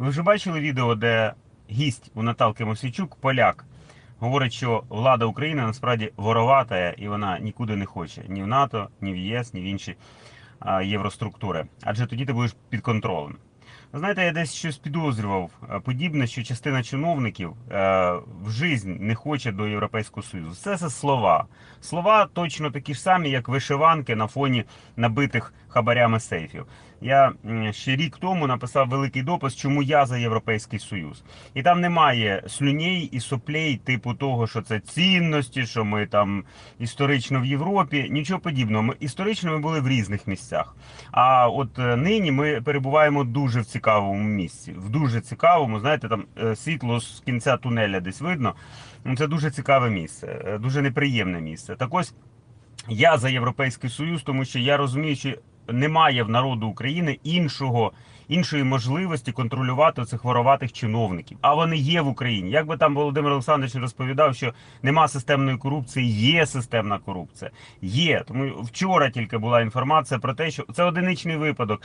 Ви вже бачили відео, де гість у Наталки Мосійчук, поляк, говорить, що влада України насправді воровата і вона нікуди не хоче ні в НАТО, ні в ЄС, ні в інші євроструктури. Адже тоді ти будеш під контролем. Знаєте, я десь щось підозрював е, подібне, що частина чиновників е, в житті не хоче до Європейського Союзу. Це все слова. Слова точно такі ж самі, як вишиванки на фоні набитих хабарями сейфів. Я ще рік тому написав великий допис, чому я за Європейський Союз. І там немає слюней і соплей, типу того, що це цінності, що ми там історично в Європі. Нічого подібного. Ми історично ми були в різних місцях. А от е, нині ми перебуваємо дуже в цікавому місці. В дуже цікавому, знаєте, там е, світло з кінця тунеля десь видно. Ну, Це дуже цікаве місце, е, дуже неприємне місце. Так ось я за Європейський Союз, тому що я розумію, що немає в народу України іншого. Іншої можливості контролювати цих вороватих чиновників, а вони є в Україні. Як би там Володимир Олександрович розповідав, що нема системної корупції, є системна корупція. Є тому вчора тільки була інформація про те, що це одиничний випадок.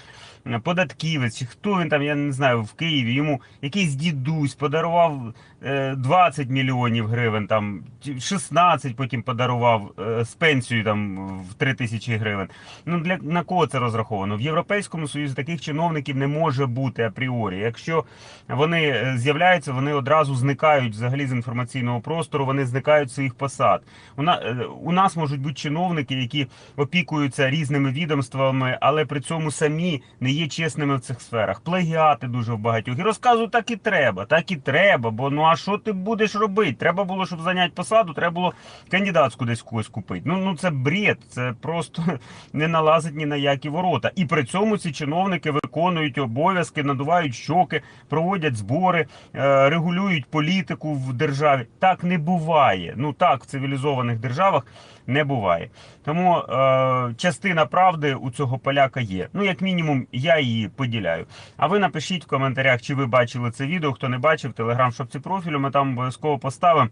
Податківець, хто він там, я не знаю, в Києві йому якийсь дідусь подарував е, 20 мільйонів гривень, там 16 потім подарував е, з пенсією там в 3 тисячі гривень. Ну для на кого це розраховано? В Європейському Союзі таких чиновників не може бути апріорі. Якщо вони е, з'являються, вони одразу зникають взагалі з інформаційного простору, вони зникають з своїх посад. Е, у нас можуть бути чиновники, які опікуються різними відомствами, але при цьому самі не є чесними в цих сферах. Плагіати дуже в багатьох. І розказую, так і треба, так і треба. Бо ну а що ти будеш робити? Треба було, щоб зайняти посаду, треба було кандидатську десь когось купити. Ну ну це бред, це просто не налазить ні на які ворота. І при цьому ці чиновники виконують обов'язки, надувають щоки, проводять збори, е, регулюють політику в державі. Так не буває. Ну так в цивілізованих державах не буває. Тому е, частина правди у цього поляка є. Ну, як мінімум, я її поділяю. А ви напишіть в коментарях, чи ви бачили це відео. Хто не бачив, телеграм-шопці профілю, ми там обов'язково поставимо.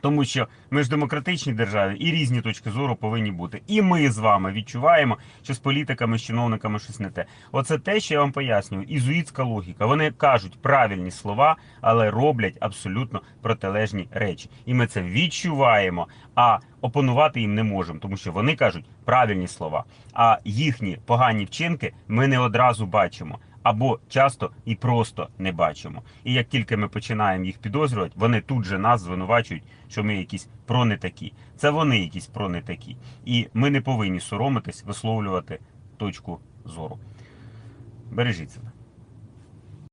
Тому що ми ж в демократичній державі і різні точки зору повинні бути. І ми з вами відчуваємо, що з політиками, з чиновниками щось не те. Оце те, що я вам пояснюю. Ізуїтська логіка. Вони кажуть правильні слова, але роблять абсолютно протилежні речі. І ми це відчуваємо. А опонувати їм не можемо, тому що вони кажуть правильні слова. А їхні погані вчинки ми не одразу бачимо. Або часто і просто не бачимо. І як тільки ми починаємо їх підозрювати, вони тут же нас звинувачують, що ми якісь пронетакі. Це вони якісь пронетакі. І ми не повинні соромитись висловлювати точку зору. Бережіть себе.